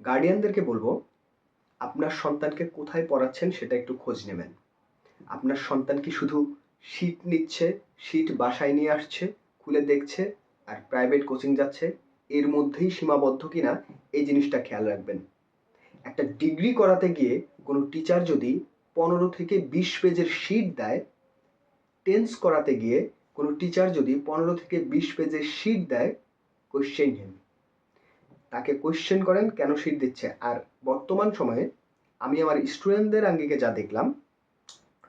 গার্ডিয়ানদেরকে বলব, আপনার সন্তানকে কোথায় পড়াচ্ছেন সেটা একটু খোঁজ নেবেন। আপনার সন্তান কি শুধু শীট নিচ্ছে শীট বাসায় নিয়ে আসছে, খুলে দেখছে আর প্রাইভেট কোচিং যাচ্ছে, এর মধ্যেই সীমাবদ্ধ কিনা এই জিনিসটা খেয়াল রাখবেন। একটা ডিগ্রি করাতে গিয়ে কোনো টিচার যদি পনেরো থেকে বিশ পেজের শীট দেয় টেন্স করাতে গিয়ে কোনো টিচার যদি পনেরো থেকে বিশ পেজের শীট দেয় কোশ্চেন হিম তাকে কোয়েশ্চেন করেন কেন শীট দিচ্ছে? আর বর্তমান সময়ে আমি আমার স্টুডেন্টদের আঙ্গিকে যা দেখলাম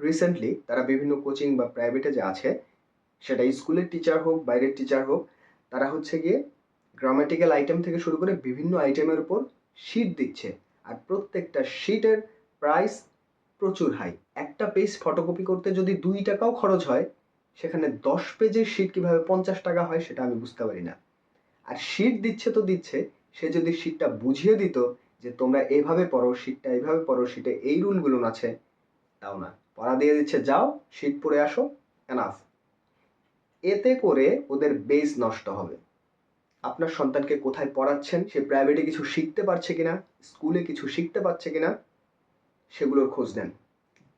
রিসেন্টলি তারা বিভিন্ন কোচিং বা প্রাইভেটে যা আছে, সেটা স্কুলের টিচার হোক, বাইরের টিচার হোক, তারা হচ্ছে গিয়ে গ্রামাটিক্যাল আইটেম থেকে শুরু করে বিভিন্ন আইটেমের উপর শীট দিচ্ছে। আর প্রত্যেকটা শীটের প্রাইস প্রচুর হাই একটা পেজ ফটোকপি করতে যদি দুই টাকাও খরচ হয়, সেখানে দশ পেজের শীট কীভাবে পঞ্চাশ টাকা হয় সেটা আমি বুঝতে পারি না। আর শীট দিচ্ছে তো দিচ্ছে সে যদি শীটটা বুঝিয়ে দিত যে তোমরা এইভাবে পড়ো শীটটা এইভাবে পড়ো শীটে এই রুলগুলো আছে, তাও না। পড়া দিয়ে দিচ্ছে, যাও শীট পড়ে আসো এনাফ এতে করে ওদের বেস নষ্ট হবে। আপনার সন্তানকে কোথায় পড়াচ্ছেন, সে প্রাইভেটে কিছু শিখতে পারছে কিনা স্কুলে কিছু শিখতে পারছে কিনা, সেগুলোর খোঁজ নেন।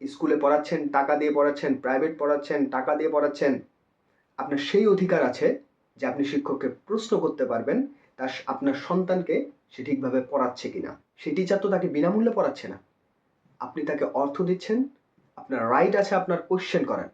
স্কুলে পড়াচ্ছেন, টাকা দিয়ে পড়াচ্ছেন প্রাইভেট পড়াচ্ছেন, টাকা দিয়ে পড়াচ্ছেন, আপনার সেই অধিকার আছে যে আপনি শিক্ষককে প্রশ্ন করতে পারবেন তার আপনার সন্তানকে সে ঠিকভাবে পড়াচ্ছে কিনা? সে টিচার তো তাকে বিনামূল্যে পড়াচ্ছে না। আপনি তাকে অর্থ দিচ্ছেন, আপনার রাইট আছে আপনার কোশ্চেন করার।